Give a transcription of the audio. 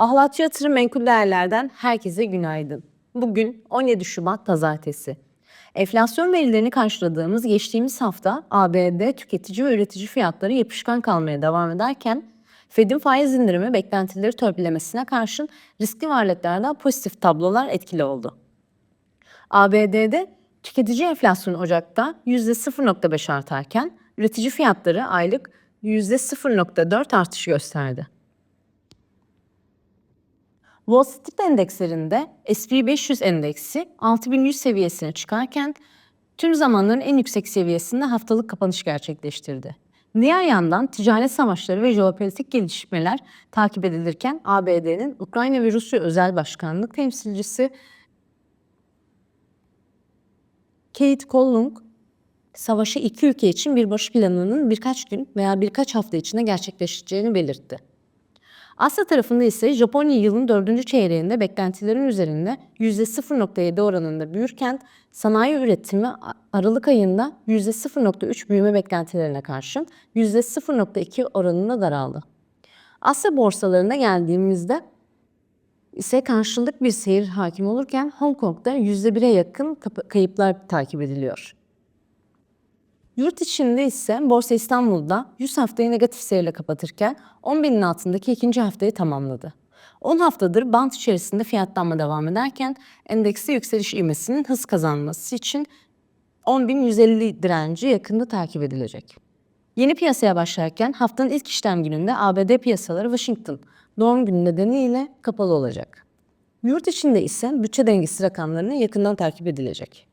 Ahlatçı Yatırım Menkul Değerler'den herkese günaydın. Bugün 17 Şubat Pazartesi. Enflasyon verilerini karşıladığımız geçtiğimiz hafta ABD tüketici ve üretici fiyatları yapışkan kalmaya devam ederken Fed'in faiz indirimi beklentileri törpülemesine karşın riskli varlıklarda pozitif tablolar etkili oldu. ABD'de tüketici enflasyonu Ocak'ta %0.5 artarken üretici fiyatları aylık %0.4 artış gösterdi. Wall Street endekslerinde S&P 500 endeksi 6100 seviyesine çıkarken tüm zamanların en yüksek seviyesinde haftalık kapanış gerçekleştirdi. Diğer yandan ticaret savaşları ve jeopolitik gelişmeler takip edilirken ABD'nin Ukrayna ve Rusya özel başkanlık temsilcisi Kate Kollung, savaşı iki ülke için bir barış planının birkaç gün veya birkaç hafta içinde gerçekleşeceğini belirtti. Asya tarafında ise Japonya yılın dördüncü çeyreğinde beklentilerin üzerinde %0.7 oranında büyürken sanayi üretimi Aralık ayında %0.3 büyüme beklentilerine karşın %0.2 oranında daraldı. Asya borsalarına geldiğimizde ise karşılık bir seyir hakim olurken Hong Kong'da %1'e yakın kayıplar takip ediliyor. Yurt içinde ise Borsa İstanbul'da 100 haftayı negatif seyirle kapatırken 10 binin altındaki ikinci haftayı tamamladı. 10 haftadır bant içerisinde fiyatlanma devam ederken endekste yükseliş ivmesinin hız kazanması için 10.150 direnci yakında takip edilecek. Yeni piyasaya başlarken haftanın ilk işlem gününde ABD piyasaları Washington doğum günü nedeniyle kapalı olacak. Yurt içinde ise bütçe dengesi rakamlarını yakından takip edilecek.